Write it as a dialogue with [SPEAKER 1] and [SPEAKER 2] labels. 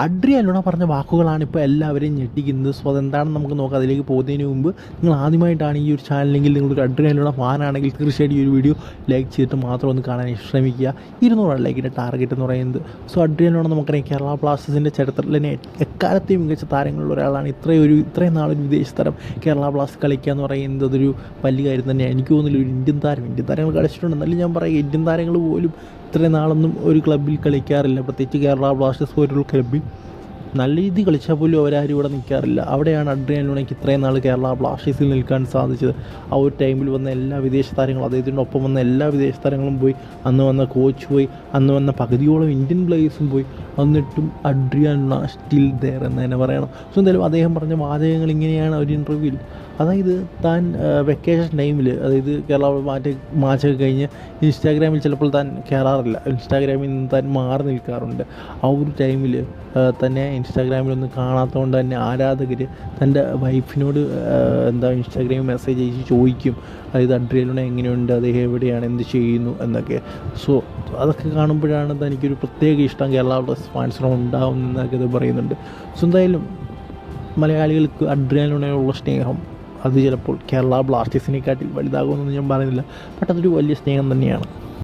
[SPEAKER 1] അഡ്രിയാലോണ പറഞ്ഞ വാക്കുകളാണ് ഇപ്പോൾ എല്ലാവരെയും ഞെട്ടിക്കുന്നത്. സോ അതെന്താണെന്ന് നമുക്ക് നോക്കാം. അതിലേക്ക് പോകുന്നതിന് മുമ്പ് നിങ്ങൾ ആദ്യമായിട്ടാണ് ഈ ഒരു ചാനലെങ്കിൽ നിങ്ങളൊരു അഡ്രിയാലോണ ഫാനാണെങ്കിൽ തീർച്ചയായിട്ടും ഈ ഒരു വീഡിയോ ലൈക്ക് ചെയ്തിട്ട് മാത്രം ഒന്ന് കാണാൻ ശ്രമിക്കുക. ഇരുന്നൂറ് ലൈക്കിന്റെ ടാർഗറ്റ് എന്ന് പറയുന്നത്. സോ അഡ്രിയാലോണ നമുക്കറിയാം കേരള ബ്ലാസ്റ്റേഴ്സിന്റെ ചരിത്രത്തിൽ തന്നെ എക്കാലത്തെയും മികച്ച താരങ്ങളിൽ ഒരാളാണ്. ഇത്രയും ഒരു ഇത്രയും നാളൊരു വിദേശ തരം കേരള ബ്ലാസ്റ്റ് കളിക്കുക എന്ന് പറയുന്നത് അതൊരു വലിയ കാര്യം തന്നെയാണ്. എനിക്ക് തോന്നുന്നില്ല ഒരു ഇന്ത്യൻ താരം ഇന്ത്യൻ താരങ്ങൾ കളിച്ചിട്ടുണ്ട്. എന്നാലും ഞാൻ പറയുക ഇന്ത്യൻ താരങ്ങൾ പോലും ഇത്രയും നാളൊന്നും ഒരു ക്ലബ്ബിൽ കളിക്കാറില്ല. പ്രത്യേകിച്ച് കേരള ബ്ലാസ്റ്റേഴ്സ് പോലുള്ള ക്ലബ്ബിൽ നല്ല രീതി കളിച്ചാൽ പോലും അവരാരും ഇവിടെ നിൽക്കാറില്ല. അവിടെയാണ് അഡ്രിയൻ ലൂണയ്ക്ക് ഇത്രയും നാൾ കേരള ബ്ലാസ്റ്റേഴ്സിൽ നിൽക്കാൻ സാധിച്ചത്. ആ ഒരു ടൈമിൽ വന്ന എല്ലാ വിദേശ താരങ്ങളും അദ്ദേഹത്തിന്റെ ഒപ്പം വന്ന എല്ലാ വിദേശ താരങ്ങളും പോയി. അന്ന് വന്ന കോച്ച് പോയി. അന്ന് വന്ന പകുതിയോളം ഇന്ത്യൻ പ്ലേയേഴ്സും പോയി. എന്നിട്ടും അഡ്രിയാൻ സ്റ്റിൽ ദയർ എന്ന് തന്നെ പറയണം. സോ എന്തായാലും അദ്ദേഹം പറഞ്ഞ വാചകങ്ങൾ ഇങ്ങനെയാണ് ഒരു ഇന്റർവ്യൂവിൽ അതായത് താൻ വെക്കേഷൻ ടൈമിൽ അതായത് കേരള മാറ്റി മാച്ചൊക്കെ കഴിഞ്ഞ് ഇൻസ്റ്റാഗ്രാമിൽ ചിലപ്പോൾ താൻ കയറാറില്ല ഇൻസ്റ്റാഗ്രാമിൽ നിന്ന് താൻ മാറി നിൽക്കാറുണ്ട്. ആ ഒരു ടൈമിൽ തന്നെ ഇൻസ്റ്റാഗ്രാമിലൊന്നും കാണാത്തതുകൊണ്ട് തന്നെ ആരാധകർ തന്റെ വൈഫിനോട് എന്താ ഇൻസ്റ്റാഗ്രാമിൽ മെസ്സേജ് അയച്ച് ചോദിക്കും. അതായത് അഡ്രിയലുണ എങ്ങനെയുണ്ട്? അദ്ദേഹം എവിടെയാണ്? എന്ത് ചെയ്യുന്നു? എന്നൊക്കെ. സോ അതൊക്കെ കാണുമ്പോഴാണ് തനിക്കൊരു പ്രത്യേക ഇഷ്ടം. കേരള ബ്ലസ് ഫാൻസിനോട് ഉണ്ടാവുന്നതൊക്കെ ഇത് പറയുന്നുണ്ട്. സോ എന്തായാലും മലയാളികൾക്ക് അഡ്രിയാലുണയുള്ള സ്നേഹം അത് ചിലപ്പോൾ കേരള ബ്ലാസ്റ്റേഴ്സിനെക്കാട്ടിൽ വലുതാകുമെന്നൊന്നും ഞാൻ പറയുന്നില്ല. ബട്ട് അതൊരു വലിയ സ്നേഹം തന്നെയാണ്.